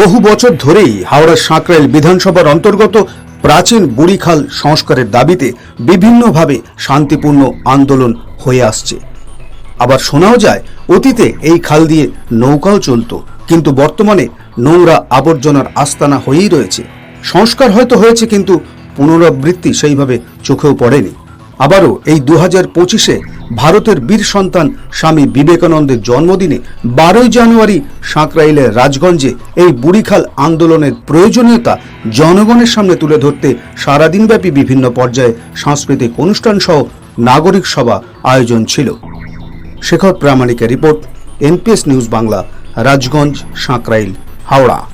বহু বছর ধরেই হাওড়ার সাঁকরাইল বিধানসভার অন্তর্গত প্রাচীন বুড়িখাল সংস্কারের দাবিতে বিভিন্নভাবে শান্তিপূর্ণ আন্দোলন হয়ে আসছে। আবার শোনাও যায়, অতীতে এই খাল দিয়ে নৌকাও চলতো, কিন্তু বর্তমানে নোংরা আবর্জনার আস্তানা হয়েই রয়েছে। সংস্কার হয়তো হয়েছে, কিন্তু পুনরাবৃত্তি সেইভাবে চোখেও পড়েনি। আবারও এই দু হাজার পঁচিশে ভারতের বীর সন্তান স্বামী বিবেকানন্দের জন্মদিনে বারোই জানুয়ারি সাঁকরাইলের রাজগঞ্জে এই বুড়িখাল আন্দোলনের প্রয়োজনীয়তা জনগণের সামনে তুলে ধরতে সারাদিনব্যাপী বিভিন্ন পর্যায়ে সাংস্কৃতিক অনুষ্ঠান সহ নাগরিক সভা আয়োজন ছিল। Shekhar প্রামাণিকের report, NPS news Bangla, Rajganj, Sankrail, Howrah.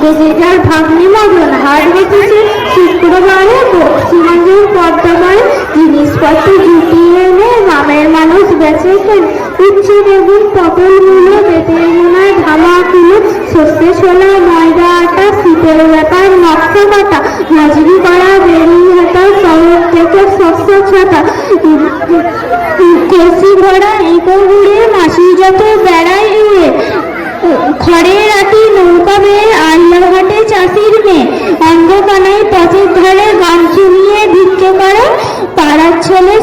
যে ভাগ্নি মগন হাট বসেছে শুক্রবারে পশ্চিমবঙ্গের পদ্মামায় জিনিসপত্র জুটিয়ে এনে গ্রামের মানুষ বেচেছেন উচ্ছে বেগুন পটল মূলো বেতের মোনায় ধামা কিলো, সর্ষে ছোলা, ময়দা আটা, শীতের ব্যাপার, নকশা কাটা মজুরি করা, বেরি হাতা শহর থেকে শস্য ছাতা। কেসি ভরা এঁকো ঘুরে মাসি যত বেড়ায় পথের ধারে ভিক্ষে করে, পাড়ার ছেলে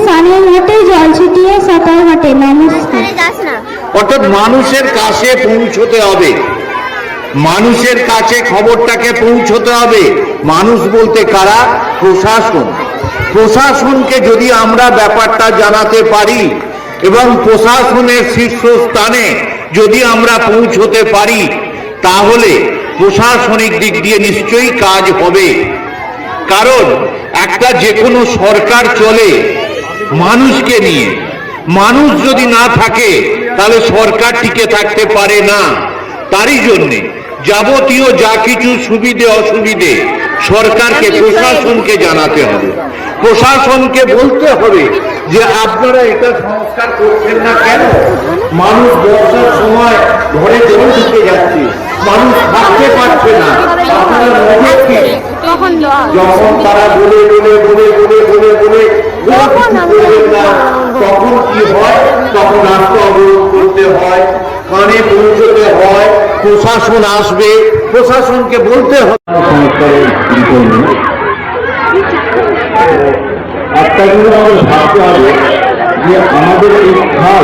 ঘাটে জল ছিটিয়ে সাঁতার ঘাটে নমস্কার। অর্থাৎ মানুষের কাছে পৌঁছতে হবে। মানুষের কাছে খবরটাকে পৌঁছতে হবে। মানুষ বলতে কারা? প্রশাসন। প্রশাসনকে যদি আমরা ব্যাপারটা জানাতে পারি এবং প্রশাসনের শীর্ষস্থানে যদি আমরা পৌঁছতে পারি তাহলে প্রশাসনিক দিক দিয়ে নিশ্চয়ই কাজ হবে। কারণ একটা যে কোনো সরকার চলে মানুষকে নিয়ে। মানুষ যদি না থাকে তাহলে সরকার টিকে থাকতে পারে না। তারই জন্যে যাবতীয় যা কিছু সুবিধে অসুবিধে সরকারকে প্রশাসনকে জানাতে হবে। প্রশাসনকে বলতে হবে যে আপনারা এটা সংস্কার করছেন না কেন? মানুষ বর্ষার সময় ঘরে জল ঢুকে যাচ্ছে। মানুষ থাকতে পারছে না। আপনারা নজর কি? যখন তারা বলে বলে বলে বলে বলে বলে না, তখন কি হয়? তখন রাস্তা অবরোধ করতে হয় কানে পৌঁছতে হয় প্রশাসন আসবে। প্রশাসনকে বলতে হবে। একটা জিনিস আমাদের ভাবতে হবে যে আমাদের এই খাল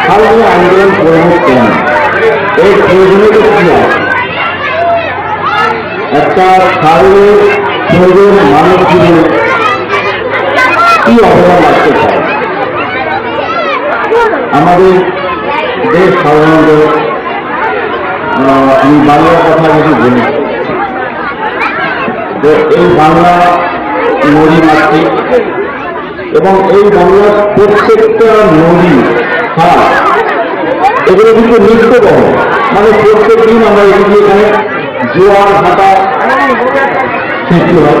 খাল নিয়ে আন্দোলন করব কেন এর প্রয়োজনীয়তা কি একটা খালের প্রয়োজন মানব জীবনে কি অবদান রাখতে পারে আমাদের দেশ সাধারণত আমি বাংলার কথা যদি বলি তো এই বাংলা নদী মাতৃ এবং এই বাংলার প্রত্যেকটা নদী হ্যাঁ এগুলো কিন্তু নিত্যবহ। মানে প্রত্যেক দিন আমরা এগুলি এখানে জোয়ার, ভাটা সৃষ্টি হয়